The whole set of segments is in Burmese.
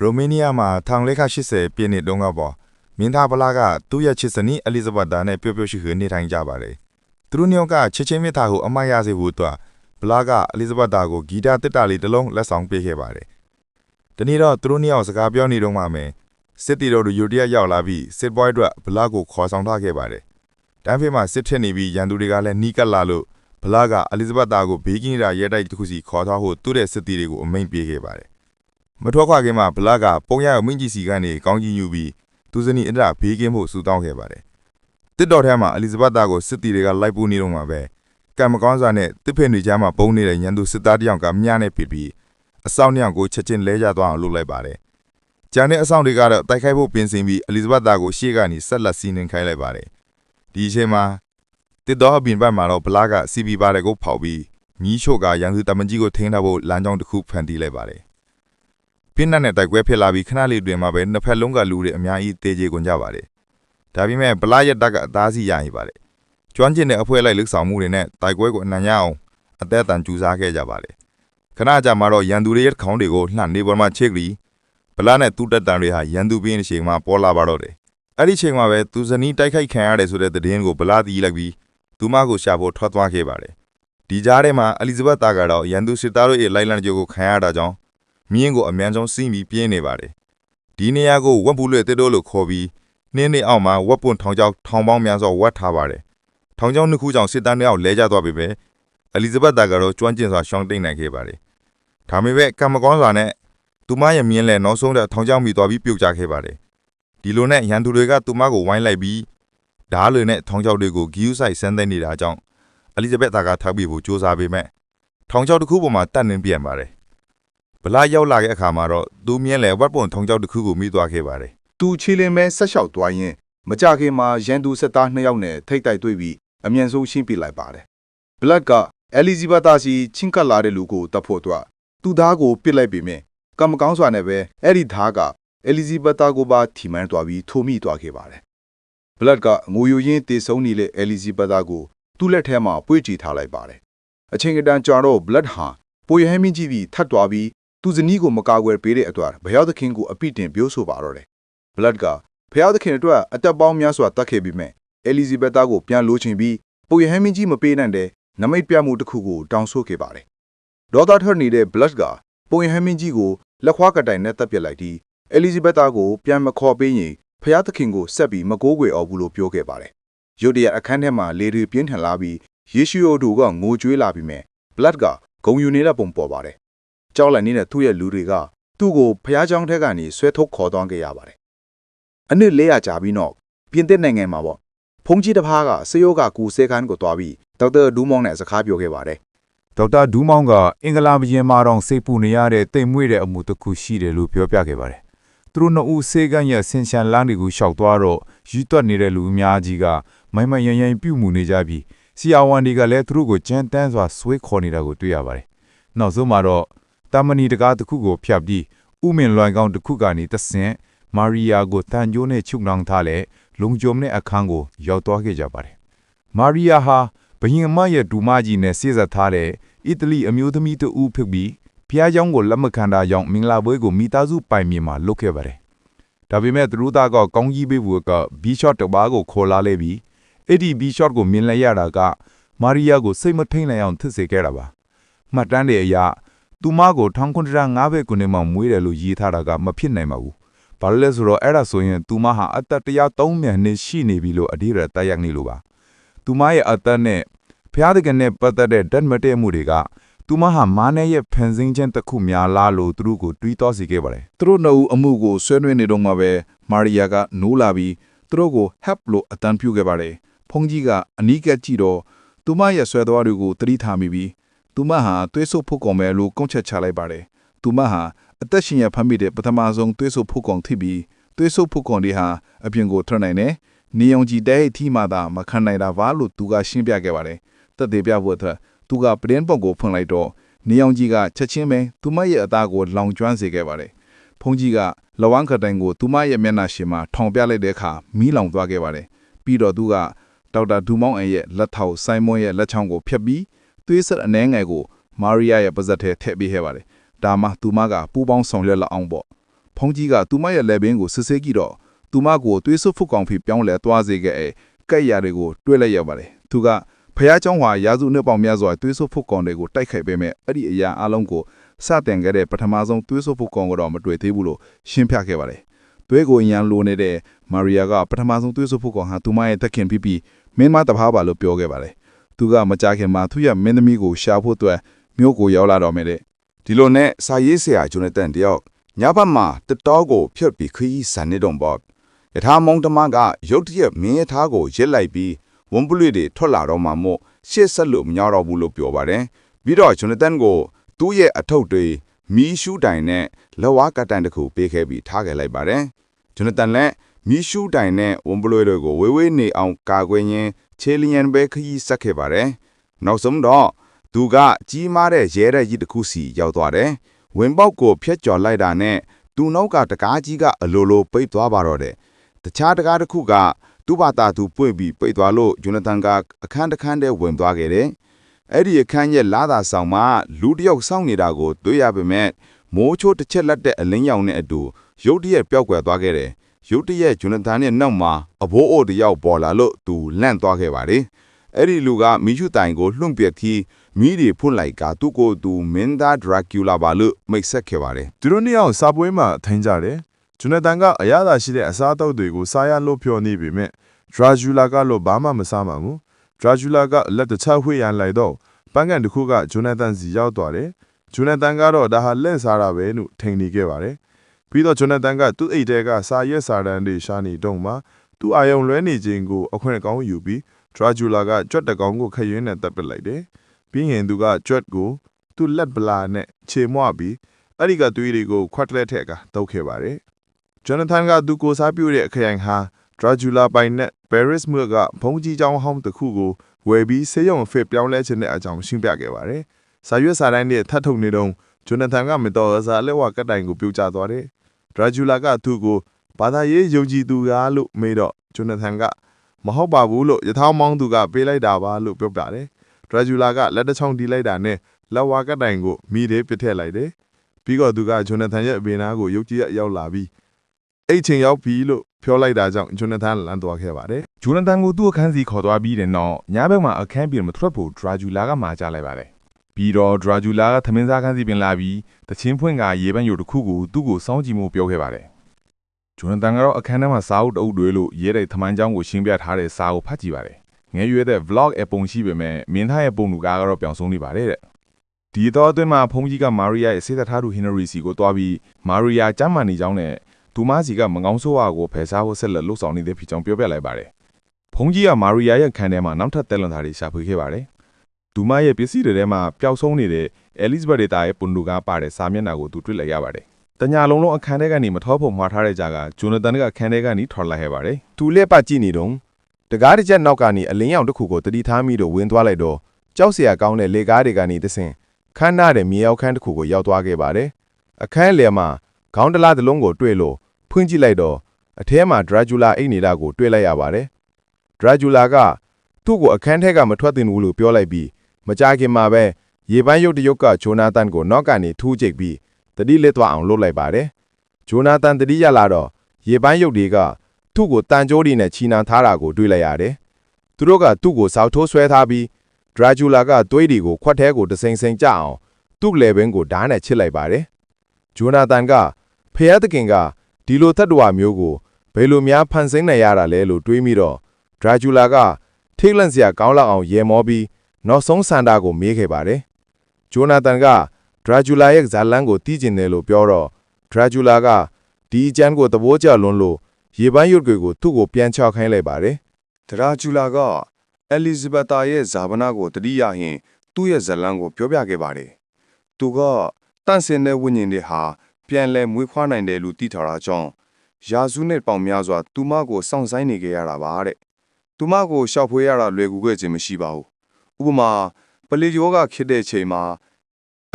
ရိုမေးနီးယားမှာ1980ပြည့်နှစ်တုန်းကပေါ့မင်းသားဗလာကသူ့ရဲ့ချစ်စနီးအလီဇဘတ်ဒါနဲ့ပျော်ပျော်ရွှင်ရွှင်နေထိုင်ကြပါတယ်သူတို့နှစ်ယောက်ကချစ်ချင်းမြတ်တာကိုအမတ်ရစေဖို့အတွက်ဗလာကအလီဇဘတ်ဒါကိုဂီတာတစ်တာလေးတစ်လုံးလက်ဆောင်ပေးခဲ့ပါတယ်ဒီနေ့တော့သူတို့နှစ်ယောက်စကားပြောနေတော့မှမယ်စစ်တီတော်တို့ယူတရက်ရောက်လာပြီးစစ်ပွဲအတွက်ဗလာကိုခေါ်ဆောင်ထားခဲ့ပါတယ်တန်းဖေးမှာစစ်ထစ်နေပြီးရန်သူတွေကလည်းနီးကပ်လာလို့ဗလာကအလီဇဘတ်ဒါကိုဘေးကင်းရာရဲတိုက်တစ်ခုစီခေါ်ထားဖို့သူ့ရဲ့စစ်တီတွေကိုအမိန့်ပေးခဲ့ပါတယ် မထွက်ခွာခင်မှာဗလာကပုံရရမင်းကြီးစီကနေကောင်းကြီးယူပြီးသူစနီအဒရာဘေးကင်းဖို့ဆူတောင်းခဲ့ပါတယ်တစ်တော်ထဲမှာအလီဇဘတ်ဒါကိုစစ်တီတွေကလိုက်ပူနေတော့မှာပဲကံမကောင်းစွာနဲ့တစ်ဖင်တွေကြားမှာပုံနေတဲ့ရန်သူစစ်သားတစ်ယောက်ကမြားနဲ့ပစ်ပြီးအဆောင်နှစ်ယောက်ကိုချက်ချင်းလဲကျသွားအောင်လုပ်လိုက်ပါတယ်။ကျန်တဲ့အဆောင်တွေကတော့တိုက်ခိုက်ဖို့ပြင်ဆင်ပြီးအလီဇဘတ်သားကိုရှေ့ကနေဆက်လက်စီးနှင်ခိုင်းလိုက်ပါတယ်။ဒီအချိန်မှာတစ်တော်အပြင်ဘက်မှာတော့ဘလာကစီပီပါတယ်ကိုဖောက်ပြီးမြီးချို့ကရန်သူတမန်ကြီးကိုထိန်းထားဖို့လမ်းကြောင်းတစ်ခုဖန်တီးလိုက်ပါတယ်။ ပြင်းနဲ့တိုက်ပွဲဖြစ်လာပြီးခဏလေးတွင်မှာပဲနှစ်ဖက်လုံးကလူတွေအများကြီးတေးကြေကုန်ကြပါတယ်။ဒါပေမဲ့ဘလာရဲ့တက်ကအသားစီရရင်ပါတယ်။ကျွမ်းကျင်တဲ့အဖွဲလိုက်လှုပ်ဆောင်မှုတွေနဲ့တိုက်ပွဲကိုအနံ့ရအောင်အသက်အတန်ကြူစားခဲ့ကြပါတယ်ခဏကြာမှတော့ရန်သူတွေရဲ့ခေါင်းတွေကိုလှန်နေပေါ်မှာချစ်ကလေးဗလာနဲ့သူ့တက်တန်တွေဟာရန်သူပြင်းတဲ့ချိန်မှာပေါ်လာပါတော့တယ်အဲ့ဒီချိန်မှာပဲသူဇနီးတိုက်ခိုက်ခံရတယ်ဆိုတဲ့သတင်းကိုဗလာတီးလိုက်ပြီးသူမကိုရှာဖို့ထွက်သွားခဲ့ပါတယ်ဒီကြားထဲမှာအလီဇဘတ်တာကတော့ရန်သူစစ်သားတို့ရဲ့လိုက်လံကြိုးကိုခံရတာကြောင့် မြင်းကိုအမြန်ဆုံးစီးပြီးပြင်းနေပါတယ်ဒီနေရာကိုဝက်ပူလွဲတစ်တိုးလို့ခေါ်ပြီးနှင်းနေအောင်မှာဝက်ပွန်ထောင်ချောက်ထောင်ပေါင်းများစွာဝတ်ထားပါတယ်ထောင်ချောက်နှစ်ခုကြောင့်စစ်သားတွေအောင်လဲကျသွားပြီပဲအလီဇဘတ်တာကတော့ကျွမ်းကျင်စွာရှောင်းတိတ်နိုင်ခဲ့ပါတယ်ဒါပေမဲ့ကံမကောင်းစွာနဲ့သူမရဲ့မြင်းလဲနောက်ဆုံးတဲ့ထောင်ချောက်မိသွားပြီးပြုတ်ကျခဲ့ပါတယ်ဒီလိုနဲ့ရန်သူတွေကသူမကိုဝိုင်းလိုက်ပြီးဓားလွေနဲ့ထောင်ချောက်တွေကိုဂီယူဆိုင်ဆန်းသိမ်းနေတာကြောင့်အလီဇဘက်သားကထောက်ပြီးဖို့စူးစမ်းပေမဲ့ထောင်ချောက်တစ်ခုပေါ်မှာတတ်နှင်းပြန်ပါတယ် ဗလာရောက်လာတဲ့အခါမှာတော့သူမြင်းလဲဝက်ပွန်ထောင်ချောက်တစ်ခုကိုမိသွားခဲ့ပါတယ်သူခြေလင်မဲဆက်လျှောက်သွားရင်မကြခင်မှာရန်သူစစ်သားနှစ်ယောက်နဲ့ထိတ်တိုက်တွေ့ပြီးအမြန်ဆုံးရှင်းပြလိုက်ပါတယ်ဘလက်ကအဲလီဇဘတာစီချင်းကပ်လာတဲ့လူကိုတပ်ဖို့အတွက်သူသားကိုပစ်လိုက်ပေမဲ့ကံမကောင်းစွာနဲ့ပဲအဲ့ဒီသားကအဲလီဇဘတာကိုပါထိမှန်သွားပြီးထိုမိသွားခဲ့ပါတယ်ဘလက်ကငိုယိုရင်းတေဆုံးနေတဲ့အဲလီဇဘတာကိုသူ့လက်ထဲမှာပွေ့ကြည့်ထားလိုက်ပါတယ်အချိန်ကတန်ကြာတော့ဘလက်ဟာပိုရဟမင်းကြီးပြီးထတ်သွားပြီး သူဇနီးကိုမကာကွယ်ပေးတဲ့အတွက်ဘယောသခင်ကိုအပြစ်တင်ပြောဆိုပါတော့တယ်ဘလက်ကဖျားသခင်အတွက်အသက်ပေါင်းများစွာတတ်ခဲ့ပြီးမြဲအဲလီဇဘတာကိုပြန်လိုချင်ပြီးပိုရဟမင်းကြီးမပေးနိုင်တဲ့နမိတ်ပြမှုတစ်ခုကိုတောင်းဆိုခဲ့ပါတယ်ဒေါသထွက်နေတဲ့ဘလက်ကပိုရဟမင်းကြီးကိုလက်ခွားကတိုင်နဲ့တပ်ပစ်လိုက်ပြီးအဲလီဇဘတာကိုပြန်မခေါ်ပေးရင်ဖျားသခင်ကိုဆက်ပြီးမကိုးကွယ်အောင်ဘူးလို့ပြောခဲ့ပါတယ်ရုတ်တရက်အခန်းထဲမှာလေတွေပြင်းထန်လာပြီးယေရှုယိုတို့ကငိုကြွေးလာပြီးမြဲဘလက်ကဂုံယူနေတဲ့ပုံပေါ်ပါတယ် ကြောက်လန့်နေတဲ့သူ့ရဲ့လူတွေကသူ့ကိုဖျားချောင်းထက်ကနေဆွဲထုတ်ခေါ်သွားခဲ့ရပါတယ်အနည်းလေးရကြာပြီးတော့ပြင်သစ်နိုင်ငံမှာပေါ့ဖုန်ကြီးတစ်ဖားကစေယောဂကူဆေးခန်းကိုတွားပြီးဒေါက်တာဒူးမောင်းနဲ့စကားပြောခဲ့ပါတယ်ဒေါက်တာဒူးမောင်ကအင်္ဂလာဘရင်မာတော်စိတ်ပူနေရတဲ့တိမ်မွေ့တဲ့အမှုတစ်ခုရှိတယ်လို့ပြောပြခဲ့ပါတယ်။သူတို့နှစ်ဦးစေကန်းရဲ့ဆင်ရှန်လန်းတွေကိုရှောက်သွားတော့ယူသွက်နေတဲ့လူအများကြီးကမိုင်မယန်ယန်ပြုတ်မှုနေကြပြီးဆီယာဝန်တွေကလည်းသူတို့ကိုကြမ်းတမ်းစွာဆွေးခေါ်နေတာကိုတွေ့ရပါတယ်။နောက်ဆုံးမှာတော့ တာမဏီတကားတစ်ခုကိုဖျက်ပြီးဥမင်လွိုင်ကောင်းတစ်ခုကနေတဆင့်မာရီယာကိုတန်ကြိုးနဲ့ချုပ်နှောင်ထားတဲ့လုံကြုံတဲ့အခန်းကိုရောက်သွားခဲ့ကြပါတယ်။မာရီယာဟာဘယင်မရဲ့ဒူမကြီးနဲ့စေ့စပ်ထားတဲ့အီတလီအမျိုးသမီးတဦးဖြစ်ပြီးဖျားเจ้าကိုလက်မခံတာကြောင့်မင်္ဂလာပွဲကိုမိသားစုပိုင်မြေမှာလုပ်ခဲ့ပါတယ်။ဒါပေမဲ့သူတို့သားကကောင်းကြီးပေးဖို့ကဘီရှော့တဘာကိုခေါ်လာလေပြီးအဲ့ဒီဘီရှော့ကိုမြင်လိုက်ရတာကမာရီယာကိုစိတ်မထိန်နိုင်အောင်ထစ်စေခဲ့တာပါ။မှတ်တမ်းတွေအရ သူမကို1905ဘဲခုနှစ်မှာမွေးတယ်လို့ရေးထားတာကမဖြစ်နိုင်ပါဘူး။ဘာလို့လဲဆိုတော့အဲ့ဒါဆိုရင်သူမဟာအသက်103မြန်နှစ်ရှိနေပြီလို့အဒီရတက်ရောက်နေလို့ပါ။သူမရဲ့အသက်နဲ့ဖျားတကယ်နဲ့ပတ်သက်တဲ့ဓာတ်မတည့်မှုတွေကသူမဟာမာနဲ့ရဲ့ဖန်ဆင်းခြင်းတစ်ခုများလားလို့သူတို့ကိုတွေးတောစေခဲ့ပါတယ်သူတို့နှစ်ဦးအမှုကိုဆွေးနွေးနေတော့မှပဲမာရီယာကနိုးလာပြီးသူတို့ကို help လို့အတန်းပြုခဲ့ပါတယ်ဖုန်ကြီးကအနီးကပ်ကြည့်တော့သူမရဲ့ဆွဲသွားတွေကိုသတိထားမိပြီး သူမဟာသွေးဆုပ်ဖို့ကောင်ပဲလို့ကုန်းချက်ချလိုက်ပါတယ်သူမဟာအသက်ရှင်ရဖမ်းမိတဲ့ပထမဆုံးသွေးဆုပ်ဖို့ကောင်ထိပြီးသွေးဆုပ်ဖို့ကောင်တွေဟာအပြင်ကိုထွက်နိုင်တယ်နေုံကြီးတဲ့ထီမှသာမခံနိုင်တာပါလို့သူကရှင်းပြခဲ့ပါတယ်တက်သေးပြဖို့အတွက်သူကပဒင်းပုံကိုဖွင့်လိုက်တော့နေအောင်ကြီးကချက်ချင်းပဲသူမရဲ့အသားကိုလောင်ကျွမ်းစေခဲ့ပါတယ်။ဖုန်ကြီးကလဝမ်းခတိုင်ကိုသူမရဲ့မျက်နှာရှင်မှာထောင်ပြလိုက်တဲ့အခါမီးလောင်သွားခဲ့ပါတယ်။ပြီးတော့သူကဒေါက်တာဒူမောင်အန်ရဲ့လက်ထောက်ဆိုင်မွန်ရဲ့လက်ချောင်းကိုဖျက်ပြီး သွေးဆက်အနှဲငယ်ကိုမာရီယာရဲ့ပါဇက်ထဲထည့်ပေးခဲ့ပါတယ်။ဒါမှသူမကပူပေါင်းဆောင်ရွက်လောက်အောင်ပေါ့။ ဖုန်ကြီးကသူမရဲ့လက်ဘင်းကိုစစ်ဆေးကြည့်တော့သူမကိုသွေးစွတ်ဖုတ်ကောင်ဖိပြောင်းလဲသွားစေခဲ့အဲကဲ့ရတွေကိုတွေ့လိုက်ရပါတယ်သူကဖះเจ้าဟာရာစုနှစ်ပေါင်းများစွာသွေးစွတ်ဖုတ်ကောင်တွေကိုတိုက်ခိုက်ပေးမဲ့အဲ့ဒီအရာအလုံးကိုစတင်ခဲ့တဲ့ပထမဆုံးသွေးစွတ်ဖုတ်ကောင်ကတော့မတွေ့သေးဘူးလို့ရှင်းပြခဲ့ပါတယ်သွေးကိုရန်လိုနေတဲ့မာရီယာကပထမဆုံးသွေးစွတ်ဖုတ်ကောင်ဟာသူမရဲ့သက်ခင်ဖြစ်ပြီးမင်းမတဘာပါလို့ပြောခဲ့ပါတယ် သူကမကြခင်မှာသူ့ရဲ့မင်းသမီးကိုရှာဖို့အတွက်မြို့ကိုရောက်လာတော့မယ်တဲ့ဒီလိုနဲ့စာရေးဆရာဂျွန်နသန်တယောက်ညဘက်မှာတတော်ကိုဖြတ်ပြီးခရီးဆန်နေတော့ပေါ့ယထာမောင်တမကရုတ်တရက်မင်းရထားကိုရစ်လိုက်ပြီးဝန်ပလွေတွေထွက်လာတော့မှမို့ရှေ့ဆက်လို့မညတော့ဘူးလို့ပြောပါတယ်ပြီးတော့ဂျွန်နသန်ကိုသူ့ရဲ့အထုပ်တွေမီးရှူးတိုင်နဲ့လက်ဝါးကတိုင်တစ်ခုပေးခဲ့ပြီးထားခဲ့လိုက်ပါတယ်ဂျွန်နသန်လည်းမီးရှူးတိုင်နဲ့ဝန်ပလွေတွေကိုဝေးဝေးနေအောင်ကာကွယ်ရင်း ချေလျန်ပဲခရီးဆက်ခဲ့ပါတယ်နောက်ဆုံးတော့သူကကြီးမားတဲ့ရဲတဲ့ကြီးတစ်ခုစီရောက်သွားတယ်။ဝင်ပေါက်ကိုဖျက်ကျော်လိုက်တာနဲ့သူနောက်ကတကားကြီးကအလိုလိုပိတ်သွားပါတော့တယ်။တခြားတကားတစ်ခုကသူ့ဘာသာသူပွင့်ပြီးပိတ်သွားလို့ဂျူနသန်ကအခန်းတစ်ခန်းထဲဝင်သွားခဲ့တယ်။အဲ့ဒီအခန်းရဲ့လာသာဆောင်မှာလူတစ်ယောက်စောင့်နေတာကိုတွေ့ရပေမဲ့မိုးချိုးတစ်ချက်လက်တဲ့အလင်းရောင်နဲ့အတူရုတ်တရက်ပျောက်ကွယ်သွားခဲ့တယ်။ ရုတ်တရက်ဂျူနသန်ရဲ့နောက်မှာအဘိုးအိုတစ်ယောက်ပေါ်လာလို့သူလန့်သွားခဲ့ပါတယ်။အဲ့ဒီလူကမီးရှုတိုင်ကိုလွှင့်ပြက်ပြီးမီးတွေဖွင့်လိုက်ကသူ့ကိုယ်သူမင်းသားဒရာကျူလာပါလို့မိတ်ဆက်ခဲ့ပါတယ်သူတို့နှစ်ယောက်စာပွဲမှာထိုင်ကြတယ်ဂျွနသန်ကအရသာရှိတဲ့အစားအသောက်တွေကိုစားရလို့ပြောနေပေမဲ့ဒရာဂျူလာကတော့ဘာမှမစားမှဘူးဒရာဂျူလာကလက်တစ်ချဝှေ့ရန်လိုက်တော့ပန်းကန်တစ်ခုကဂျွနသန်စီရောက်သွားတယ်ဂျွနသန်ကတော့ဒါဟာလက်စားတာပဲလို့ထင်နေခဲ့ပါတယ် ပြီးတော့ဂျွနသန်ကသူ့အိတ်ထဲကစာရွက်စာတမ်းတွေရှာနေတော့မှသူ့အာယုံလွဲနေခြင်းကိုအခွင့်အကောင်းယူပြီးဒရာဂျူလာကကြွက်တကောင်ကိုခရွင်းနဲ့တပ်ပစ်လိုက်တယ်ပြီးရင်သူကကြွက်ကိုသူ့လက်ပလာနဲ့ခြေမွပြီးအဲ့ဒီကသွေးတွေကိုခွက်တလက်ထက်ကတုတ်ခဲ့ပါတယ်။ဂျွန်နသန်ကသူကိုစားပြုတဲ့အခရိုင်ဟာဒရာဂျူလာပိုင်နဲ့ပဲရစ်မြို့ကဘုံကြီးကျောင်းဟောင်းတစ်ခုကိုဝယ်ပြီးဆေးရုံအဖြစ်ပြောင်းလဲခြင်းတဲ့အကြောင်းရှင်းပြခဲ့ပါတယ်။စာရွက်စာတမ်းတွေထပ်ထုတ်နေတော့ ဂျွန်နသန်ကမတော်အစားလက်ဝါကတ်တိုင်ကိုပြုတ်ကျသွားတယ်။ဒရာဂျူလာကသူ့ကိုဘာသာရေးယုံကြည်သူကလို့မေးတော့ဂျွန်နသန်ကမဟုတ်ပါဘူးလို့ယထာမောင်းသူကပေးလိုက်တာပါလို့ပြောပြတယ်။ဒရာဂျူလာကလက်တစ်ချောင်းတီးလိုက်တာနဲ့လက်ဝါကတ်တိုင်ကိုမိတယ်ပစ်ထည့်လိုက်တယ်။ပြီးတော့သူကဂျွန်နသန်ရဲ့အပင်နာကိုရုတ်ကြီးရောက်လာပြီးအဲ့ချိန်ရောက်ပြီလို့ပြောလိုက်တာကြောင့်ဂျွန်နသန်လမ်းသွားခဲ့ပါတယ်ဂျိုနသန်ကိုသူ့အခန်းစီခေါ်သွားပြီးတဲ့နောက်ညဘက်မှာအခန်းပြင်မထွက်ဖို့ဒရာဂျူလာကမှာကြားလိုက်ပါတယ် ပြီးတော့ဒရာဂျူလာကသမင်းစားခန်းစီပင်လာပြီးတချင်းဖွင့်ကရေပန်းယိုတစ်ခုကိုသူ့ကိုစောင်းကြည့်မှုပြောခဲ့ပါတယ်ဂျိုနသန်ကတော့အခန်းထဲမှာစာအုပ်တအုပ်တွေလို့ရဲတဲ့သမိုင်းကြောင်းကိုရှင်းပြထားတဲ့စာကိုဖတ်ကြည့်ပါတယ်ငယ်ရွယ်တဲ့ vlog အပုံရှိပေမဲ့မင်းသားရဲ့ပုံလူကားကတော့ပြောင်ဆုံးနေပါတယ်တဲ့ဒီတော့အတွင်းမှာဖုန်ကြီးကမာရီယာရဲ့စေတထားသူဟင်နရီစီကိုတွားပြီးမာရီယာကျမ်းမာနေကြောင်းနဲ့သူမစီကမကောင်းဆိုးဝါကိုဖယ်ရှားဖို့ဆက်လက်လှုပ်ဆောင်နေတဲ့ဖြစ်ကြောင်းပြောပြလိုက်ပါတယ်။ဖုန်ကြီးကမာရီယာရဲ့ခန်းထဲမှာနောက်ထပ်တက်လွန်သားတွေရှာဖွေခဲ့ပါတယ်။ သူမရဲ့ပစ္စည်းတွေထဲမှာပျောက်ဆုံးနေတဲ့အဲလစ်ဇဘက်ဒေတာရဲ့ပွန်ဒူကပါတဲ့စာမျက်နှာကိုသူတွေ့လိုက်ရပါတယ်။တညာလုံးလုံးအခန်းထဲကနေမထောဖို့မှားထားတဲ့ကြားကဂျိုနသန်ကအခန်းထဲကနေထွက်လာခဲ့ပါတယ်။သူလက်ပတ်ကြည့်နေတော့တကားတစ်ချက်နောက်ကနေအလင်းရောင်တစ်ခုကိုတတိထားမိတော့ဝင်သွားလိုက်တော့ကြောက်စရာကောင်းတဲ့လေကားတွေကနေတဆင်ခန်းနာတဲ့မြေရောက်ခန်းတစ်ခုကိုရောက်သွားခဲ့ပါတယ်အခန်းလယ်မှာခေါင်းတလားတစ်လုံးကိုတွေ့လို့ဖွင့်ကြည့်လိုက်တော့အထဲမှာဒရာဂျူလာအိတ်နေတာကိုတွေ့လိုက်ရပါတယ်ဒရာဂျူလာကသူ့ကိုအခန်းထဲကမထွက်သင့်ဘူးလို့ပြောလိုက်ပြီး မကြခင်မှာပဲရေပန်းရုပ်တရုပ်ကဂျိုနာသန်ကိုနောက်ကနေထူးကျိတ်ပြီးတတိလက်သွားအောင်လုပ်လိုက်ပါတယ်ဂျိုနာသန်တတိရလာတော့ရေပန်းရုပ်တွေကသူ့ကိုတန်ကြိုးတွေနဲ့ချီနှံထားတာကိုတွေ့လိုက်ရတယ်။သူတို့ကသူ့ကိုစောက်ထိုးဆွဲထားပြီးဒရာဂျူလာကသွေးတွေကိုခွက်ထဲကိုတစိမ့်စိမ့်ကြအောင်သူ့လေဘင်းကိုဓာတ်နဲ့ချစ်လိုက်ပါတယ်။ဂျိုနာသန်ကဖျားသခင်ကဒီလိုတတ်တော်မျိုးကိုဘယ်လိုများဖန်ဆင်းနိုင်ရတာလဲလို့တွေးမိတော့ဒရာဂျူလာကထိတ်လန့်စရာကောင်းလောက်အောင်ရေမောပြီး နောက်ဆုံးဆန္ဒကိုမေးခဲ့ပါတယ်။ဂျိုနာသန်ကဒရာဂျူလာရဲ့ဇာလန်ကိုတီးကျင်တယ်လို့ပြောတော့ဒရာဂျူလာကဒီအကျန်းကိုသဘောကျလွန်းလို့ရေပန်းရွတ်တွေကိုသူ့ကိုပြန်ချောက်ခိုင်းလိုက်ပါတယ်ဒရာဂျူလာကအဲလီဇဘက်တာရဲ့ဇာဗနာကိုတတိယရင်သူ့ရဲ့ဇလန်းကိုပြောပြခဲ့ပါတယ်။သူကတန့်စင်တဲ့ဝိညာဉ်တွေဟာပြန်လဲမွေးဖွားနိုင်တယ်လို့သိထားတာကြောင့်ယာစုနဲ့ပေါင်များစွာသူမကိုစောင့်ဆိုင်နေကြရတာပါတဲ့။သူမကိုရှောက်ဖွေးရတာလွယ်ကူခဲ့ခြင်းမရှိပါဘူး။ ဥပမာပလီယောဂခစ်တဲ့ချိန်မှာ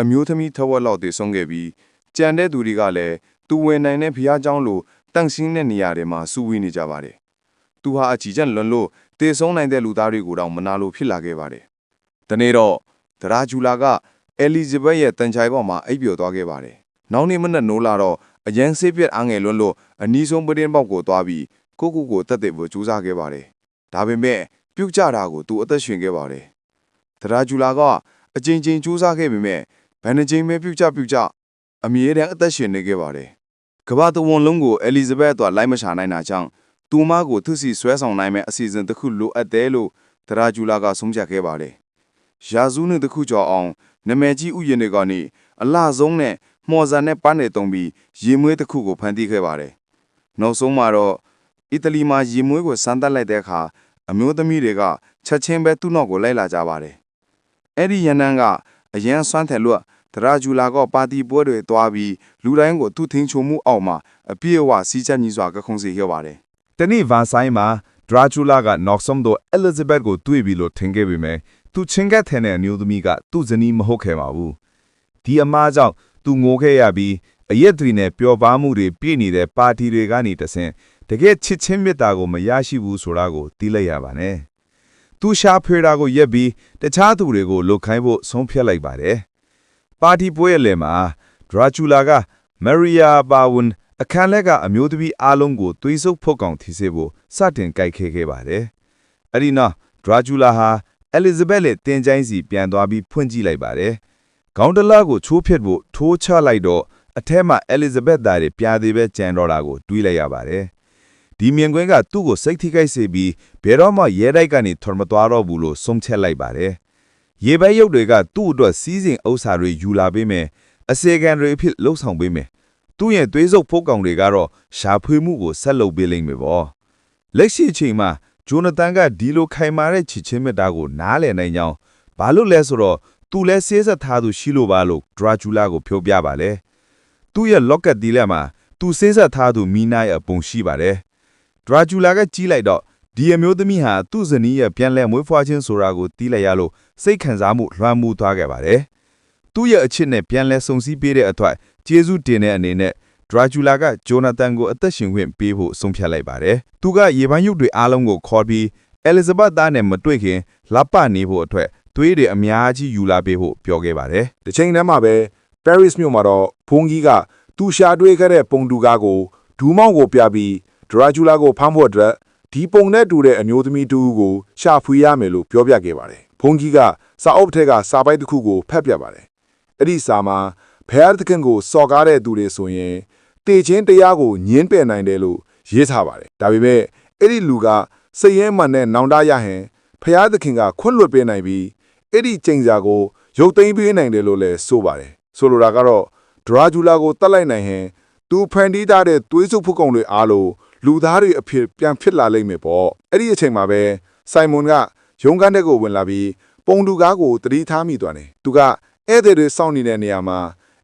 အမျိုးသမီးထဝက်လောက်တည်ဆုံးခဲ့ပြီးကြံတဲ့သူတွေကလည်းသူဝင်နိုင်တဲ့ဘုရားကျောင်းလိုတန့်ရှင်းတဲ့နေရာတွေမှာစူဝေးနေကြပါတယ်။သူဟာအကြည်ကျလွန်လို့တည်ဆုံးနိုင်တဲ့လူသားတွေကိုတောင်မနာလိုဖြစ်လာခဲ့ပါတယ်။ဒီနေ့တော့ဒရာဂျူလာကအဲလီဇဘက်ရဲ့တန်ချိုင်ပေါ်မှာအိပ်ပျော်သွားခဲ့ပါတယ်။နောက်နေ့မနက်နိုးလာတော့အရန်ဆေးပြက်အငယ်လွန်းလို့အနီးဆုံးပဒင်းပေါက်ကိုသွားပြီးကိုကုကိုတက်တဲ့ကိုစူးစမ်းခဲ့ပါတယ်။ဒါပေမဲ့ပြုတ်ကြတာကိုသူအသက်ရှင်ခဲ့ပါတယ် တရာဂျူလာကအကြိမ်ကြိမ်ကြိုးစားခဲ့ပေမဲ့ဘယ်နှကြိမ်ပဲပြုတ်ကျပြုတ်ကျအမြဲတမ်းအသက်ရှင်နေခဲ့ပါတယ်။ကမ္ဘာတဝန်လုံးကိုအဲလီဇဘက်အတွက်လိုက်မရှာနိုင်တာကြောင့်သူမကိုသူစီဆွဲဆောင်နိုင်မဲ့အစီအစဉ်တစ်ခုလိုအပ်တယ်လို့တရာဂျူလာကဆုံးဖြတ်ခဲ့ပါတယ်။ရာဇူးနှစ်တစ်ခုကျော်အောင်နမဲကြီးဥယျာဉ်တွေကနေအလှဆုံးနဲ့မှော်စာနဲ့ပန်းတွေတုံပြီးရေမွေးတစ်ခုကိုဖန်တီးခဲ့ပါတယ်။နောက်ဆုံးမှာတော့အီတလီမှာရေမွေးကိုစမ်းသပ်လိုက်တဲ့အခါအမျိုးသမီးတွေကချက်ချင်းပဲသူ့နောက်ကိုလိုက်လာကြပါတယ်။ အဲ့ဒီရန်နန်းကအရန်ဆွမ်းတယ်လို့တရာဂျူလာကပါတီပွဲတွေတွားပြီးလူတိုင်းကိုသူ့ထင်းချုံမှုအောက်မှာအပြည့်အဝစီးချက်ညီစွာကခုံစီခဲ့ပါတယ်။တနေ့ဗာဆိုင်မှာဒရာချူလာကနောက်ဆုံးတော့အဲလစ်ဇဘက်ကိုတွေ့ပြီလို့ထင်ခဲ့ပေမဲ့သူချင်းကပ်တဲ့အမျိုးသမီးကသူ့ဇနီးမဟုတ်ခဲ့ပါဘူးဒီအမားကြောင့်သူငိုခဲ့ရပြီးအရက်တွေနဲ့ပျော်ပါမှုတွေပြည့်နေတဲ့ပါတီတွေကနေတဆင့်တကယ်ချစ်ချင်းမြတ်တာကိုမရရှိဘူးဆိုတာကိုသိလိုက်ရပါနဲ့ သူရှာဖွေတာကိုရက်ပြီးတခြားသူတွေကိုလုတ်ခိုင်းဖို့ဆုံးဖြတ်လိုက်ပါတယ်ပါတီပွဲရဲ့လယ်မှာဒရာချူလာကမရီယာပါဝန်အခန်းလက်ကအမျိုးသမီးအားလုံးကိုသွေးဆုပ်ဖုတ်ကောင်ထီစေဖို့စတင်ကြိုက်ခဲခဲ့ပါတယ်။အဲ့ဒီနောက်ဒရာဂျူလာဟာအဲလီဇဘက်ရဲ့တင်ချိုင်းစီပြန်သွားပြီးဖွင့်ကြည့်လိုက်ပါတယ်။ခေါင်းတလားကိုချိုးဖြတ်ဖို့ထိုးချလိုက်တော့အထက်မှာအဲလီဇဘက်သားတွေပြာသေးပဲကြံတော့တာကိုတွေးလိုက်ရပါတယ်။ ဒီမြင်ကွင်းကသူ့ကိုစိတ်ထိခိုက်စေပြီးဘယ်တော့မှရဲတိုက်ကနေထွန်မသွားတော့ဘူးလို့ဆုံးဖြတ်လိုက်ပါတယ်။ရေဘဲရုပ်တွေကသူ့အတွက်စီးစိမ်ဥစ္စာတွေယူလာပေးမယ်။အစေခံတွေအဖြစ်လှုပ်ဆောင်ပေးမယ်။သူ့ရဲ့သွေးစုပ်ဖို့ကောင်တွေကတော့ရှာဖွေမှုကိုဆက်လုပ်ပေးလိမ့်မယ်ပေါ့လက်ရှိအချိန်မှာဂျိုနသန်ကဒီလိုခိုင်မာတဲ့ချစ်ချင်းမြတ်တာကိုနားလည်နိုင်ကြောင်းဘာလို့လဲဆိုတော့သူလဲစေးဆက်ထားသူရှိလို့ပါလို့ဒရာဂျူလာကိုပြောပြပါလေသူ့ရဲ့လော့ကတ်ဒီလက်မှာသူစေးဆက်ထားသူမီနာရဲ့အပုံရှိပါတယ် ဒရာဂျူလာကကြီးလိုက်တော့ဒီအမျိုးသမီးဟာသူ့ဇနီးရဲ့ပြန်လဲမွေးဖွားခြင်းဆိုတာကိုတီးလိုက်ရလို့စိတ်ခံစားမှုလွှမ်းမိုးသွားခဲ့ပါတယ်သူ့ရဲ့အချစ်နဲ့ပြန်လဲစုံစည်းပေးတဲ့အတွက်ကျေးဇူးတင်တဲ့အနေနဲ့ဒရာဂျူလာကဂျိုနာသန်ကိုအသက်ရှင်ခွင့်ပေးဖို့ဆုံးဖြတ်လိုက်ပါတယ်။သူကရေပန်းရုပ်တွေအားလုံးကိုခေါ်ပြီးအဲလီဇဘက်သားနဲ့မတွေ့ခင်လက်ပနေဖို့အတွက်သွေးတွေအများကြီးယူလာပေးဖို့ပြောခဲ့ပါတယ်တစ်ချိန်တည်းမှာပဲ Paris မြို့မှာတော့ဘုန်းကြီးကသူရှာတွေ့ခဲ့တဲ့ပုံတူကားကိုဒူးမောင်းကိုပြပြီး ဒရာဂျူလာကိုဖမ်းဖို့အတွက်ဒီပုံနဲ့တူတဲ့အမျိုးသမီးတူကိုရှာဖွေရမယ်လို့ပြောပြခဲ့ပါတယ်။ဘုန်းကြီးကစာအုပ်ထက်ကစာပိုက်တစ်ခုကိုဖတ်ပြပါတယ်။အဲ့ဒီစာမှာဘုရားသခင်ကိုစော်ကားတဲ့သူတွေဆိုရင်တေချင်းတရားကိုညင်းပယ်နိုင်တယ်လို့ရေးထားပါတယ်။ဒါပေမဲ့အဲ့ဒီလူကစိတ်ရဲမှန်နဲ့နောင်တရဟင်ဘုရားသခင်ကခွင့်လွှတ်ပေးနိုင်ပြီးအဲ့ဒီချိန်စာကိုရုပ်သိမ်းပေးနိုင်တယ်လို့လည်းဆိုပါတယ်။ဆိုလိုတာကတော့ဒရာဂျူလာကိုတတ်လိုက်နိုင်ရင်သူဖန်တီးထားတဲ့သွေးစုပ်ဖုတ်ကုံတွေအားလုံး လူသားတွေအဖြစ်ပြန်ဖြစ်လာလိမ့်မယ်ပေါ့။အဲ့ဒီအချိန်မှာပဲစိုင်မွန်ကရုံးခန်းတက်ကိုဝင်လာပြီးပုံတူကားကိုတတိထားမိသွားတယ်။သူကဧည့်သည်တွေစောင့်နေတဲ့နေရာမှာ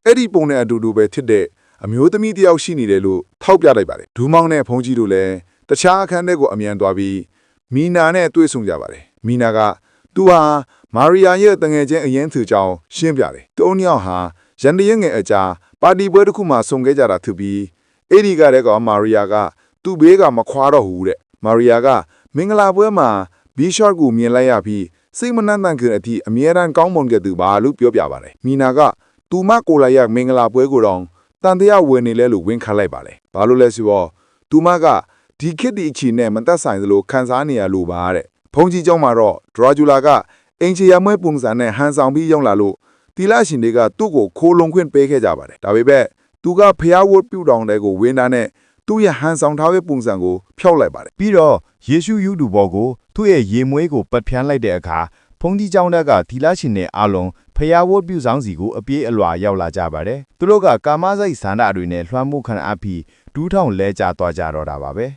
အဲ့ဒီပုံနဲ့အတူတူပဲဖြစ်တဲ့အမျိုးသမီးတစ်ယောက်ရှိနေတယ်လို့ထောက်ပြလိုက်ပါတယ်။ဒူးမောင်းနဲ့ဖုန်ကြီးတို့လည်းတခြားအခန်းထဲကိုအမြန်သွားပြီးမီနာနဲ့တွေ့ဆုံကြပါတယ်။မီနာကသူဟာမာရီယာရဲ့တငယ်ချင်းအရင်သူကြောင့်ရှင်းပြတယ်။တုံးယောက်ဟာရန်တရက်ငယ်အကြားပါတီပွဲတစ်ခုမှာဆုံခဲ့ကြတာသူပြီးအဲ့ဒီကတည်းကမာရီယာက သူ့ဘေးကမခွာတော့ဘူးတဲ့။မာရီယာကမင်္ဂလာပွဲမှာဘီရှော့ကိုမြင်လိုက်ရပြီးစိတ်မနှံ့တန်ခင်အထိအမြဲတမ်းကောင်းမွန်ခဲ့သူပါလို့ပြောပြပါတယ်။မီနာကသူမကိုလာရမင်္ဂလာပွဲကိုတော့တန်တရားဝင်နေလဲလို့ဝင်ခတ်လိုက်ပါတယ်။ဘာလို့လဲဆိုတော့သူမကဒီခေတ်ဒီအချိန်နဲ့မသက်ဆိုင်သလိုခံစားနေရလို့ပါတဲ့။ဘုံကြီးเจ้าမှာတော့ဒရာဂျူလာကအင်ချီယာမွဲပုံစံနဲ့ဟန်ဆောင်ပြီးရောက်လာလို့တီလာရှင်တွေကသူ့ကိုခိုးလုံခွင့်ပေးခဲ့ကြပါတယ်။ဒါပေမဲ့သူကဖျားဝတ်ပြူတောင်တဲ့ကိုဝင်းသားနဲ့ သူ့ရဲ့ဟန်ဆောင်ထားတဲ့ပုံစံကိုဖျောက်လိုက်ပါတယ်ပြီးတော့ယေရှုယုဒူဘော်ကိုသူ့ရဲ့ရေမွေးကိုပတ်ဖြန်းလိုက်တဲ့အခါဖုန်ကြီးကျောင်းတက်ကဒီလာရှင်နဲ့အလုံးဖျားဝတ်ပြုဆောင်စီကိုအပြေးအလွှာရောက်လာကြပါတယ်သူတို့ကကာမစိုက်ဆန္ဒတွေနဲ့လွှမ်းမိုးခံအပ်ပြီးဒူးထောင်လဲကျသွားကြတော့တာပါပဲ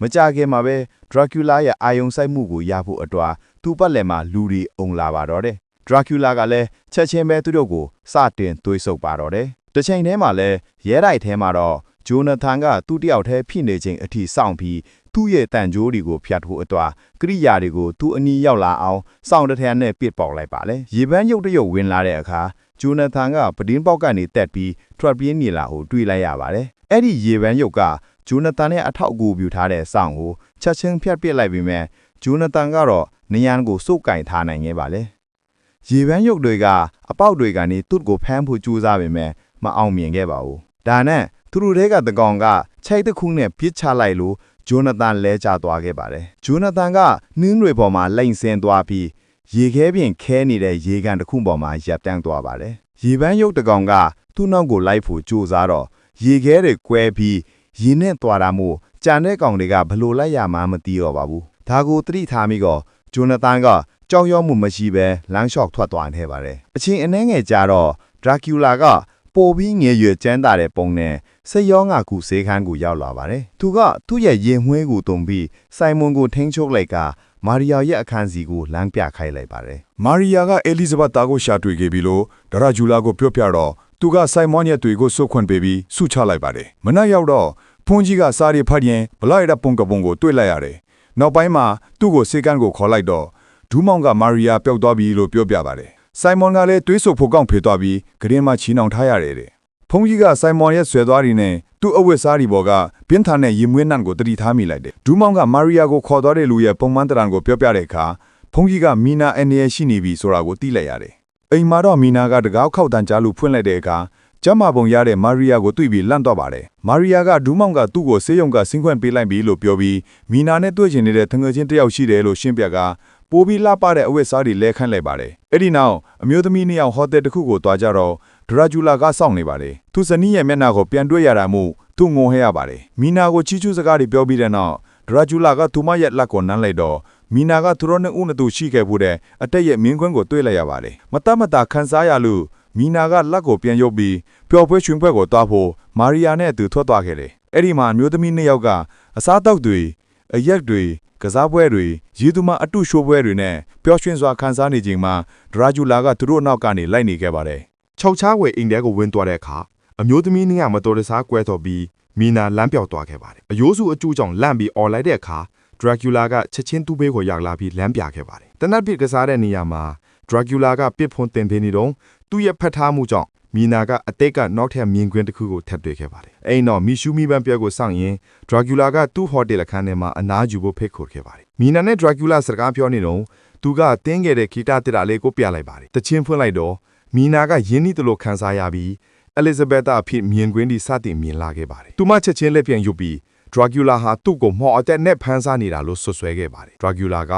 မကြခင်မှာပဲဒရာကျူလာရဲ့အာယုံစိုက်မှုကိုရဖို့အတွက်သူ့ပတ်လည်မှာလူတွေအုံလာပါတော့တယ်ဒရာကျူလာကလည်းချက်ချင်းပဲသူတို့ကိုစတင်သွေးဆုပ်ပါတော့တယ်တစ်ချိန်တည်းမှာလည်းရဲတိုက်ထဲမှာတော့ ဂျိုနာသန်ကသူ့တယောက်တည်းဖြစ်နေခြင်းအထိစောင့်ပြီးသူ့ရဲ့တန်ကြိုးတွေကိုဖျတ်ဖို့အတွက်ကိရိယာတွေကိုသူ့အနီးရောက်လာအောင်စောင့်တထန်နဲ့ပစ်ပေါက်လိုက်ပါလေရေပန်းရုပ်တရုပ်ဝင်လာတဲ့အခါဂျိုနာသန်ကပဒင်းပေါက်ကနေတက်ပြီးထွက်ပြေးနေလာကိုတွေ့လိုက်ရပါတယ်အဲ့ဒီရေပန်းရုပ်ကဂျိုနာသန်ရဲ့အထောက်အကူပြုထားတဲ့စောင့်ကိုချက်ချင်းဖျက်ပစ်လိုက်ပြီးမြဲဂျိုနာသန်ကတော့နယန်ကိုစုပ်ကင်ထားနိုင်ခဲ့ပါလေရေပန်းရုပ်တွေကအပေါက်တွေကနေသူ့ကိုဖမ်းဖို့ကြိုးစားပေမဲ့မအောင်မြင်ခဲ့ပါဘူးဒါနဲ့ သူတို့တွေကတကောင်ကချိုက်တစ်ခုနဲ့ပြစ်ချလိုက်လို့ဂျိုနာသန်လဲကျသွားခဲ့ပါတယ်ဂျိုနာသန်ကနင်းတွေပေါ်မှာလိန်ဆင်းသွားပြီးရေခဲပြင်ခဲနေတဲ့ရေကန်တစ်ခုပေါ်မှာရပ်တန်းသွားပါတယ်ရေပန်းရုပ်တကောင်ကသူ့နောက်ကိုလိုက်ဖို့ကြိုးစားတော့ရေခဲတွေကွဲပြီးရေနဲ့သွားတာမို့ကြံတဲ့ကောင်တွေကဘလို့လိုက်ရမှန်းမသိတော့ပါဘူးဒါကိုသတိထားမိတော့ဂျိုနာသန်ကကြောက်ရွံ့မှုမရှိဘဲလမ်းလျှောက်ထွက်သွားနေပါတယ်အချင်းအနှဲငယ်ကြတော့ဒရာကျူလာက ပိုပြီးငယ်ရွယ်ကျန်းတာတဲ့ပုံနဲ့စိတ်ရောငါကူဆေးခန်းကိုရောက်လာပါတယ်သူကသူ့ရဲ့ရင်မွှေးကိုတုံပြီးဆိုင်မွန်ကိုထိန်းချုပ်လိုက်ကမာရီယာရဲ့အခန်းစီကိုလမ်းပြခိုင်းလိုက်ပါတယ်မာရီယာကအဲလီဇဘတ်တာကိုရှာတွေ့ခဲ့ပြီလို့ဒရာဂျူလာကိုပြောပြတော့သူကဆိုင်မွန်ရဲ့တွေ့ကိုစုခွင့်ပေးပြီးဆုချလိုက်ပါတယ်မနက်ရောက်တော့ဖုန်ကြီးကစားရီဖတ်ရင်ဘလိုက်ရပုံကပုံကိုတွေ့လိုက်ရတယ်နောက်ပိုင်းမှာသူ့ကိုစေကန်ကိုခေါ်လိုက်တော့ဒူးမောင်ကမာရီယာပျောက်သွားပြီလို့ပြောပြပါတယ် ဆိုင်မွန်ကလည်းတွေးဆဖို့ကောင်းဖေသွားပြီးဂရင်မှာချီနှောင်ထားရတယ်တဲ့ဖုန်ကြီးကဆိုင်မွန်ရဲ့ဆွဲသွားရီနဲ့သူ့အဝတ်စားရီပေါ်ကပြင်းထန်တဲ့ရင်မွေးနှံကိုတတိထားမိလိုက်တယ်ဒူးမောင်ကမာရီယာကိုခေါ်သွားတဲ့လူရဲ့ပုံမှန်တရံကိုပြောပြတဲ့အခါဖုန်ကြီးကမီနာအနေရရှိနေပြီဆိုတာကိုသိလိုက်ရတယ်အိမ်မှာတော့မီနာကတကောက်ခောက်တန်ကြားလို့ဖွင့်လိုက်တဲ့အခါကျမပုံရတဲ့မာရီယာကိုတွေ့ပြီးလန့်တော့ပါတယ်။မာရီယာကဒူးမောင်ကသူ့ကိုဆေးရုံကဆင်းခွင့်ပေးလိုက်ပြီလို့ပြောပြီးမီနာနဲ့တွေ့ချင်နေတဲ့တငယ်ချင်းတစ်ယောက်ရှိတယ်လို့ရှင်းပြက ပိုပြီးလှပတဲ့အဝတ်စားတွေလဲခန့်လိုက်ပါတယ်။အဲ့ဒီနောက်အမျိုးသမီးနှစ်ယောက်ဟိုတယ်တစ်ခုကိုတွားကြတော့ဒရာဂျူလာကစောင့်နေပါတယ်။သူဇနီးရဲ့မျက်နှာကိုပြန်တွေ့ရတာမို့သူငုံဟဲရပါတယ်။မီနာကိုချီးကျူးစကားတွေပြောပြီးတဲ့နောက်ဒရာဂျူလာကသူမရဲ့လက်ကိုနမ်းလိုက်တော့မီနာကသူတို့နဲ့ဦးနဲ့သူရှိခဲ့ဖို့တဲ့အတက်ရဲ့မင်းခွန်းကိုတွေ့လိုက်ရပါတယ်။မတတ်မတာခန်းစားရလို့မီနာကလက်ကိုပြန်ရုပ်ပြီးပျော်ပွဲရွှင်ပွဲကိုတွားဖို့မာရီယာနဲ့အတူထွက်သွားခဲ့တယ်။အဲ့ဒီမှာအမျိုးသမီးနှစ်ယောက်ကအစားတောက်တွေအရက်တွေ ကစားပွဲတွေရေသူမအတုရှိုးပွဲတွေနဲ့ပျော်ရွှင်စွာခန်းစားနေချိန်မှာဒရာဂျူလာကသူတို့အနောက်ကနေလိုက်နေခဲ့ပါတယ်ခြောက်ချားဝယ်အိမ်ထဲကိုဝင်သွားတဲ့အခါအမျိုးသမီးနှစ်ယောက်မတော်တဆကွဲတော်ပြီးမီနာလမ်းပြောက်သွားခဲ့ပါတယ်အယိုးစုအကျိုးကြောင့်လန့်ပြီးអော်လိုက်တဲ့အခါဒရာကျူလာကချက်ချင်းသူ့ဘေးကိုရောက်လာပြီးလမ်းပြခဲ့ပါတယ်တနတ်ပစ်ကစားတဲ့နေရာမှာဒရာကျူလာကပစ်ဖွန်တင်ပေးနေတော့သူ့ရဲ့ဖက်ထားမှုကြောင့် မီနာကအတိတ်ကနောက်ထပ်မြင်ကွင်းတစ်ခုကိုထပ်တွေ့ခဲ့ပါတယ်။အဲ့တော့မီရှူမီဘန်ပြက်ကိုစောင့်ရင်ဒရာကျူလာကသူ့ဟိုတယ်အခန်းထဲမှာအနားယူဖို့ဖိတ်ခေါ်ခဲ့ပါတယ်။မီနာနဲ့ဒရာကျူလာစကားပြောနေတော့သူကတင်းခဲ့တဲ့ဂီတတစ်တာလေးကိုပြလိုက်ပါတယ်။တချင်းဖွင့်လိုက်တော့မီနာကယင်းနီတလို့ခန်းစားရပြီးအဲလီဇဘက်တာအဖြစ်မြင်ကွင်းဒီစတင်မြင်လာခဲ့ပါတယ်။သူမချက်ချင်းလက်ပြန်ယူပြီးဒရာကျူလာဟာသူ့ကိုမော်အတက်နဲ့ဖမ်းစားနေတာလို့ဆွဆွဲခဲ့ပါတယ်။ဒရာကျူလာက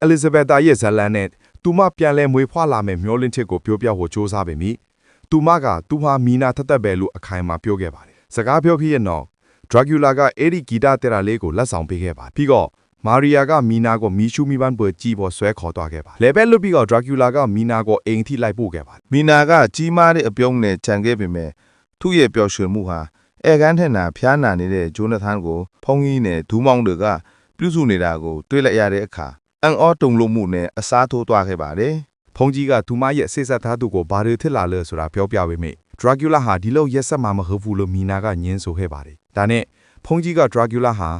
အဲလီဇဘက်တာရဲ့ဇလန်နဲ့သူမပြန်လဲမွေးဖွားလာမဲ့မျောလင့်ချက်ကိုပြောပြဖို့စ조사ပေမိ။ သူမကသူဟာမီနာထက်သက်ပဲလို့အခိုင်အမာပြောခဲ့ပါတယ်။စကားပြောပြီးရဲ့နောက်ဒရာကျူလာကအဲ့ဒီဂီတတေရာလေးကိုလက်ဆောင်ပေးခဲ့ပါတယ်။ပြီးတော့မာရီယာကမီနာကိုမီရှူမီပန်းပွဲကြီးပေါ်ဆွဲခေါ်သွားခဲ့ပါလေဘက်လွတ်ပြီးတော့ဒရာကျူလာကမီနာကိုအိမ်ထိလိုက်ပို့ခဲ့ပါမီနာကကြီးမားတဲ့အပြုံးနဲ့ခြံခဲ့ပေမဲ့သူ့ရဲ့ပျော်ရွှင်မှုဟာအဲကန်းထက်နာဖျားနာနေတဲ့ဂျိုနာသန်ကိုဖုန်းကြီးနဲ့ဒူးမောင်းတွေကပြုစုနေတာကိုတွေ့လိုက်ရတဲ့အခါအန်အောတုံလို့မှုနဲ့အစားထိုးသွားခဲ့ပါတယ် ဖုန်ကြီးကသူမရဲ့စိတ်ဆက်သားသူကိုဘာတွေထစ်လာလဲဆိုတာပြောပြပေးမိဒရာကျူလာဟာဒီလောက်ရက်ဆက်မှမဟုတ်ဘူးလို့မီနာကညင်းဆိုခဲ့ပါတယ်ဒါနဲ့ဖုန်ကြီးကဒရာကျူလာဟာ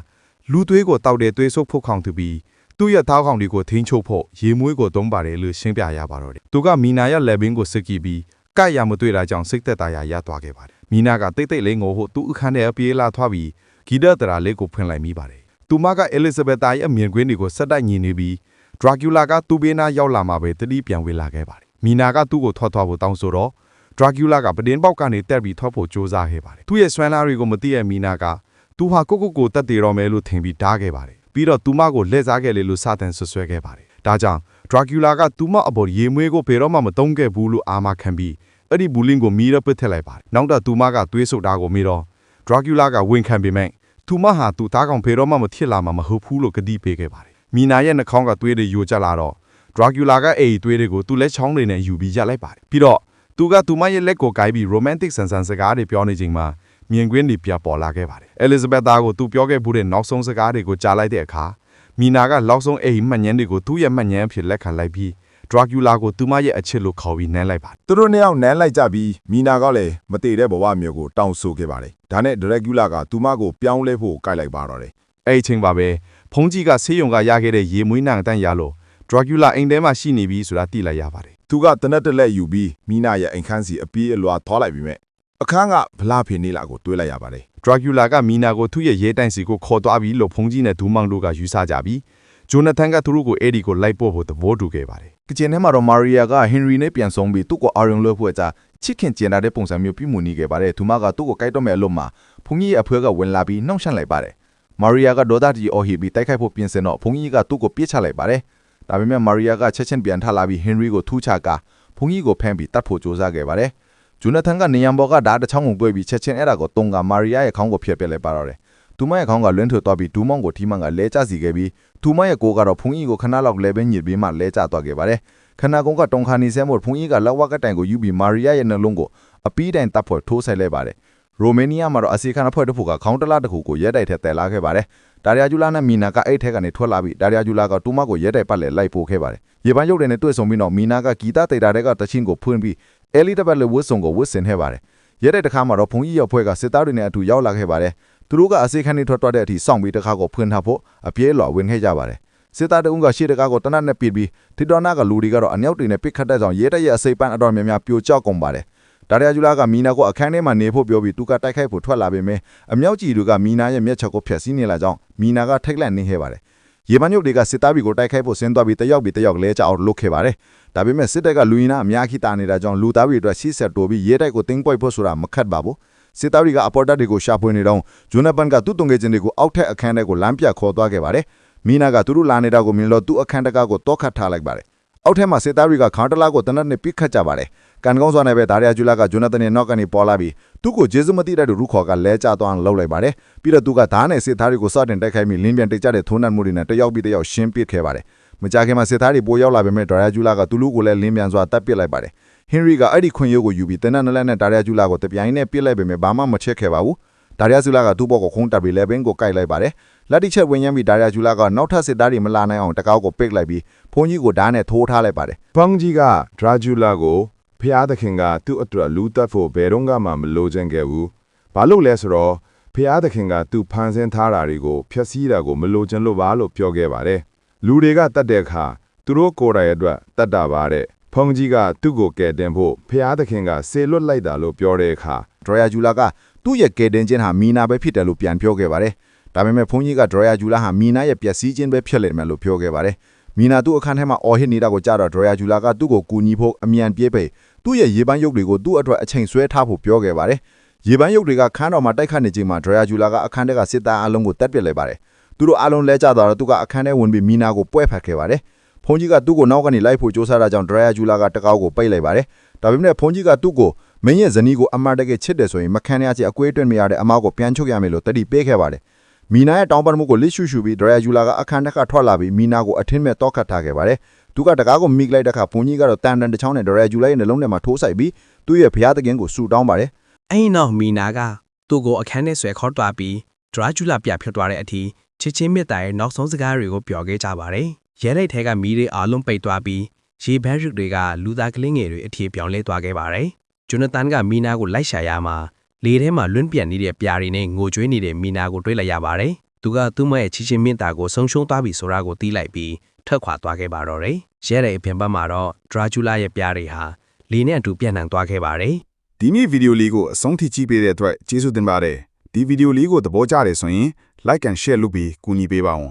လူသွေးကိုတောက်တဲ့သွေးဆုပ်ဖို့ခေါင်သူပြီးသူ့ရဲ့သားကောင်တွေကိုထိန်းချုပ်ဖို့ရေမွေးကိုသုံးပါတယ်လို့ရှင်းပြရပါတော့တယ်သူကမီနာရဲ့လက်ဘင်းကိုစစ်ကြည့်ပြီးကတ်ရမတွေ့တာကြောင့်စိတ်သက်သာရာရသွားခဲ့ပါတယ်မီနာကတိတ်တိတ်လေးငိုဖို့သူ့အခန်းထဲပြေးလာသွားပြီးဂီတတရာလေးကိုဖွင့်လိုက်မိပါတယ်သူမကအဲလီဇဘက်တာရဲ့အမြင်ကွင်းတွေကိုဆက်တိုက်ညီနေပြီး ဒရာကျူလာကသူ့ဘေးနားရောက်လာမှပဲတတိပြန်ဝေလာခဲ့ပါတယ်။မီနာကသူ့ကိုထွားထွားဖို့တောင်းဆိုတော့ဒရာကျူလာကပဒင်းပေါက်ကနေတက်ပြီးထွက်ဖို့ကြိုးစားခဲ့ပါတယ်။သူ့ရဲ့ဆွမ်းလာတွေကိုမသိတဲ့မီနာကသူဟာကိုကိုကိုတက်တည်တော်မယ်လို့ထင်ပြီးတားခဲ့ပါတယ်။ပြီးတော့သူမကိုလက်စားခဲ့လေလို့စတင်ဆွဆွဲခဲ့ပါတယ်။ဒါကြောင့်ဒရာကျူလာကသူမအပေါ်ရေမွေးကိုဘယ်တော့မှမတုံးခဲ့ဘူးလို့အာမခံပြီးအဲ့ဒီဘူးလင်းကိုမီးရပစ်ထည့်လိုက်ပါတယ်။နောက်တော့သူမကသွေးဆုပ်တာကိုမီးတော့ဒရာကျူလာကဝန်ခံပေမဲ့သူမဟာသူသားကောင်ဘယ်တော့မှမဖြစ်လာမှာမဟုတ်ဘူးလို့ကတိပေးခဲ့ပါတယ်။ မီနာရဲ့နှာခေါင်းကသွေးတွေယိုကျလာတော့ဒရာကျူလာကအိမ်သွေးတွေကိုသူ့လက်ချောင်းတွေနဲ့ယူပြီးရလိုက်ပါတယ်ပြီးတော့သူကသူမရဲ့လက်ကိုကိုက်ပြီး romantic ဆန်ဆန်စကားတွေပြောနေချိန်မှာမြင်ကွင်းတွေပြပေါ်လာခဲ့ပါတယ်အဲလီဇဘက်သားကိုသူပြောခဲ့မှုတဲ့နောက်ဆုံးစကားတွေကိုကြားလိုက်တဲ့အခါမီနာကလောက်ဆုံးအိမ်မှတ်ညမ်းတွေကိုသူ့ရဲ့မှတ်ညမ်းအဖြစ်လက်ခံလိုက်ပြီးဒရာကျူလာကိုသူမရဲ့အချစ်လို့ခေါ်ပြီးနမ်းလိုက်ပါတယ်သူတို့နှစ်ယောက်နန်းလိုက်ကြပြီးမီနာကလည်းမတည်တဲ့ဘဝမျိုးကိုတောင်းဆိုခဲ့ပါတယ်ဒါနဲ့ဒရက်ကျူလာကသူမကိုပြောင်းလဲဖို့ကြိုက်လိုက်ပါတော့တယ်အဲ့ဒီချိန်ပါပဲ ဖုန်ကြီးကဆေးရုံကရခဲ့တဲ့ရေမွေးနှံအတန်းရလို့ဒရာကျူလာအိမ်ထဲမှာရှိနေပြီဆိုတာသိလိုက်ရပါတယ်သူကတနက်တက်လက်ယူပြီးမီနာရဲ့အိမ်ခန်းစီအပြေးအလွာထွားလိုက်ပြီးမြဲအခန်းကဗလာဖေနေလာကိုတွေးလိုက်ရပါတယ်ဒရာကျူလာကမီနာကိုသူ့ရဲ့ရဲတိုင်စီကိုခေါ်သွားပြီလို့ဖုန်ကြီးနဲ့ဒူးမောင်တို့ကယူဆကြပြီးဂျိုနာသန်ကသူတို့ကိုအဲ့ဒီကိုလိုက်ပို့ဖို့သဘောတူခဲ့ပါတယ်ကချင်ထဲမှာတော့မာရီယာကဟင်ရီနဲ့ပြန်ဆုံးပြီးသူ့ကိုအာရုံလွှတ်ဖို့ကြာချစ်ခင်ကျင်လာတဲ့ပုံစံမျိုးပြမှုနေခဲ့ပါတယ်သူမကသူ့ကိုကြိုက်တော့မဲ့အလို့မှာဖုန်ကြီးရဲ့အဖွဲကဝင်လာပြီးနှောင့်ယှက်လိုက်ပါတယ် မာရီယာကဒေါသတီအော်ဟီပြီးတိုက်ခိုက်ဖို့ပြင်ဆင်တော့ဖုန်ကြီးကသူ့ကိုပြစ်ချလိုက်ပါတယ်ဒါပေမဲ့မာရီယာကချက်ချင်းပြန်ထလာပြီးဟင်ရီကိုထူးချကာဖုန်ကြီးကိုဖမ်းပြီးတတ်ဖို့ကြိုးစားခဲ့ပါတယ်ဂျူနသန်ကနေရန်ဘော်ကဓာတ်တစ်ချောင်းကိုတွေ့ပြီးချက်ချင်းအဲ့ဒါကိုတုံကမာရီယာရဲ့ခေါင်းကိုဖျက်ပစ်လိုက်ပါတော့တယ်သူမရဲ့ခေါင်းကလွန်းထွတ်သွားပြီးဒူးမောင်ကိုထီမောင်ကလဲကျစီခဲ့ပြီးသူမရဲ့ကိုယ်ကတော့ဖုန်ကြီးကိုခဏလောက်လဲပဲညစ်ပြီးမှလဲကျသွားခဲ့ပါတယ်ခနာကုန်းကတုံခါနေဆဲမို့ဖုန်ကြီးကလက်ဝါကတိုင်ကိုယူပြီးမာရီယာရဲ့နှလုံးကိုအပီးတိုင်တပ်ဖို့ထိုးဆိုင်လိုက်ပါတယ် ရိုမေးနီးယားမှာတော့အစီခန်အဖွဲ့တစ်ခုကခေါင်းတလားတစ်ခုကိုရဲတိုက်ထက်တယ်လာခဲ့ပါတယ်ဒါရီယာဂျူလာနဲ့မီနာကအဲ့ထက်ကနေထွက်လာပြီးဒါရီယာဂျူလာကတူမကိုရဲတိုက်ပတ်လဲလိုက်ပို့ခဲ့ပါတယ်ရေပန်းရုပ်တွေနဲ့တွေ့ဆုံပြီးတော့မီနာကဂီတတေတာတွေကတချင်းကိုဖွင့်ပြီးအဲလီတပတ်လေဝတ်စုံကိုဝတ်ဆင်ခဲ့ပါတယ်ရဲတိုက်တစ်ခါမှာတော့ဖုန်ကြီးရောက်ဖွဲ့ကစစ်သားတွေနဲ့အတူရောက်လာခဲ့ပါတယ်သူတို့ကအစီခန်နေထွက်သွားတဲ့အထိစောင့်ပြီးတစ်ခါကိုဖွင့်ထားဖို့အပြေးလွှာဝင်ခဲ့ကြပါတယ်စစ်သားတအုံးကရှေ့တကားကိုတနတ်နဲ့ပစ်ပြီးတီတော်နာကလူတွေကတော့အမြောက်တွေနဲ့ပစ်ခတ်တဲ့ကြောင့်ရဲတိုက်ရဲ့အစိပ်ပန်းအတော်များများပြိုကျကုန်ပါတယ် ဒါရီယာဂျူလာကမီနာကိုအခန်းထဲမှာနေဖို့ပြောပြီးသူကတိုက်ခိုက်ဖို့ထွက်လာပေမဲ့အမြောက်ကြီးတွေကမီနာရဲ့မျက်ချက်ကိုဖျက်ဆီးနေလာကြောင်းမီနာကထိတ်လန့်နေခဲ့ပါတယ်ရေပန်းညုတ်တွေကစစ်သားတွေကိုတိုက်ခိုက်ဖို့ဆင်းသွားပြီးတယောက်ပြီးတယောက်လဲကျအောင်လုပ်ခဲ့ပါတယ်ဒါပေမဲ့စစ်တပ်ကလူရင်းနာအများကြီးတာနေတာကြောင့်လူသားတွေအတွက်စီးဆက်တိုးပြီးရဲတိုက်ကိုတင်းပွိုက်ဖို့ဆိုတာမခတ်ပါဘူးစစ်သားတွေကအပေါ်တက်တွေကိုရှာဖွေနေတော့ဂျွန်နပန်ကသူ့တုံငယ်ချင်းတွေကိုအောက်ထက်အခန်းထဲကိုလမ်းပြခေါ်သွားခဲ့ပါတယ်မီနာကသူတို့လာနေတာကိုမြင်လို့သူ့အခန်းတကားကိုတောခတ်ထားလိုက်ပါတယ် အောက်ထက်မှာစစ်သားတွေကခေါင်းတလားကိုတနတ်နဲ့ပစ်ခတ်ကြပါတယ်ကန်ကောင်းစွာနဲ့ပဲဒါရီယာဂျူလာကဂျွန်နသန်ရဲ့နောက်ကနေပေါ်လာပြီးသူ့ကိုဂျေဇုမတိတဲ့ရူခေါ်ကလဲကျသွားအောင်လှုပ်လိုက်ပါတယ်ပြီးတော့သူကဓာတ်နဲ့စစ်သားတွေကိုစတင်တိုက်ခိုက်ပြီးလင်းပြန်တိတ်ကျတဲ့ထုံးနှံမှုတွေနဲ့တယောက်ပြီးတယောက်ရှင်းပစ်ခဲ့ပါတယ်မကြခင်မှာစစ်သားတွေပိုရောက်လာပေမဲ့ဒါရီယာဂျူလာကသူ့လူကိုလည်းလင်းပြန်စွာတပ်ပစ်လိုက်ပါတယ်ဟင်ရီကအဲ့ဒီခွင့်ရုပ်ကိုယူပြီးတနတ်နလက်နဲ့ဒါရီယာဂျူလာကိုတပြိုင်နက်ပစ်လိုက်ပေမဲ့ဘာမှမချက်ခဲ့ပါဘူးဒါရီယာဂျူလာကသူ့ဘောကိုခုံးတက်ပြီးလေဘင်းကိုကိုက်လိုက်ပါတယ် လက်တိချက်ဝင်ရမ်းပြီးဒါရီယာဂျူလာကနောက်ထပ်စစ်သားတွေမလာနိုင်အောင်တကောက်ကိုပိတ်လိုက်ပြီးဖုန်းကြီးကိုဓာတ်နဲ့ထိုးထားလိုက်ပါတယ်ဖုန်ကြီးကဒရာဂျူလာကိုဖျားသခင်ကသူ့အတွက်လူတက်ဖို့ဘယ်တော့မှမလိုချင်ခဲ့ဘူး။ဘာလို့လဲဆိုတော့ဖျားသခင်ကသူ့ဖန်ဆင်းထားတာတွေကိုဖျက်ဆီးတာကိုမလိုချင်လို့ပါလို့ပြောခဲ့ပါတယ်။လူတွေကတတ်တဲ့အခါသူတို့ကိုယ်တိုင်အတွက်တတ်တာပါတဲ့။ဖုန်ကြီးကသူ့ကိုကယ်တင်ဖို့ဖျားသခင်ကဆေလွတ်လိုက်တာလို့ပြောတဲ့အခါဒရယာဂျူလာကသူ့ရဲ့ကယ်တင်ခြင်းဟာမီနာပဲဖြစ်တယ်လို့ပြန်ပြောခဲ့ပါတယ်။ ဒါပေမဲ့ဘုန်းကြီးကဒရယာဂျူလာဟာမီနာရဲ့ပျက်စီးခြင်းပဲဖြစ်လိမ့်မယ်လို့ပြောခဲ့ပါတယ်။မီနာသူ့အခန်းထဲမှာအော်ဟစ်နေတာကိုကြားတော့ဒရယာဂျူလာကသူ့ကိုကူညီဖို့အမြန်ပြေးပေသူ့ရဲ့ရေပန်းရုပ်တွေကိုသူ့အတွက်အချိန်ဆွဲထားဖို့ပြောခဲ့ပါတယ်။ရေပန်းရုပ်တွေကခန်းတော်မှာတိုက်ခတ်နေချိန်မှာဒရယာဂျူလာကအခန်းထဲကစစ်သားအလုံးကိုတက်ပစ်လိုက်ပါတယ်။သူတို့အလုံးလဲကျသွားတော့သူကအခန်းထဲဝင်ပြီးမီနာကိုပွဲဖတ်ခဲ့ပါတယ်။ဖုန်းကြီးကသူ့ကိုနောက်ကနေလိုက်ဖို့ကြိုးစားတာကြောင့်ဒရယာဂျူလာကတကောက်ကိုပိတ်လိုက်ပါတယ်။ဒါပေမဲ့ဖုန်းကြီးကသူ့ကိုမင်းရဲ့ဇနီးကိုအမတ်တကယ်ချစ်တယ်ဆိုရင်မခံရချေအကွေးအတွင်းမရတဲ့အမောက်ကိုပြန်ချုပ်ရမယ်လို့တတိပေးခဲ့ပါတယ်။ မီနာရဲ့တောင်းပန်မှုကိုလစ်ရှုရှုပြီးဒရယာဂျူလာကအခန်းထက်ကထွက်လာပြီးမီနာကိုအထင်းမဲ့တောက်ခတ်ထားခဲ့ပါတယ်။သူကတကားကိုမိလိုက်တဲ့အခါဘုန်းကြီးကတော့တန်တန်တစ်ချောင်းနဲ့ဒရယာဂျူလာရဲ့နှလုံးထဲမှာထိုးဆိုင်ပြီးသူ့ရဲ့ဘုရားသခင်ကိုဆူတောင်းပါတယ်အဲ့ဒီနောက်မီနာကသူ့ကိုအခန်းထဲဆွဲခေါ်သွားပြီးဒရာဂျူလာပြဖြစ်သွားတဲ့အထိချစ်ချင်းမြတ်တာရဲ့နောက်ဆုံးစကားတွေကိုပြောခဲ့ကြပါတယ်။ရဲလိုက်ထဲကမီးတွေအားလုံးပိတ်သွားပြီးရေဘက်ရုတွေကလူသားကလေးငယ်တွေအထိပြောင်းလဲသွားခဲ့ပါတယ်။ဂျွနသန်ကမီနာကိုလိုက်ရှာရမှာ လေထဲမှာလွင့်ပြန်နေတဲ့ပြားတွေနဲ့ငိုကြွေးနေတဲ့မီနာကိုတွေ့လိုက်ရပါတယ်။သူကသူ့မရဲ့ချစ်ချင်းမြတ်တာကိုဆုံးရှုံးသွားပြီဆိုတာကိုသိလိုက်ပြီးထွက်ခွာသွားခဲ့ပါတော့တယ်။ရဲတဲ့အပြင်ဘက်မှာတော့ဒရာဂျူလာရဲ့ပြားတွေဟာလေနဲ့အတူပြန့်နှံ့သွားခဲ့ပါတယ်။ဒီနေ့ဗီဒီယိုလေးကိုအဆုံးထိကြည့်ပေးတဲ့အတွက်ကျေးဇူးတင်ပါတယ်ဒီဗီဒီယိုလေးကိုသဘောကျတယ်ဆိုရင် like and share လုပ်ပြီးကူညီပေးပါဦး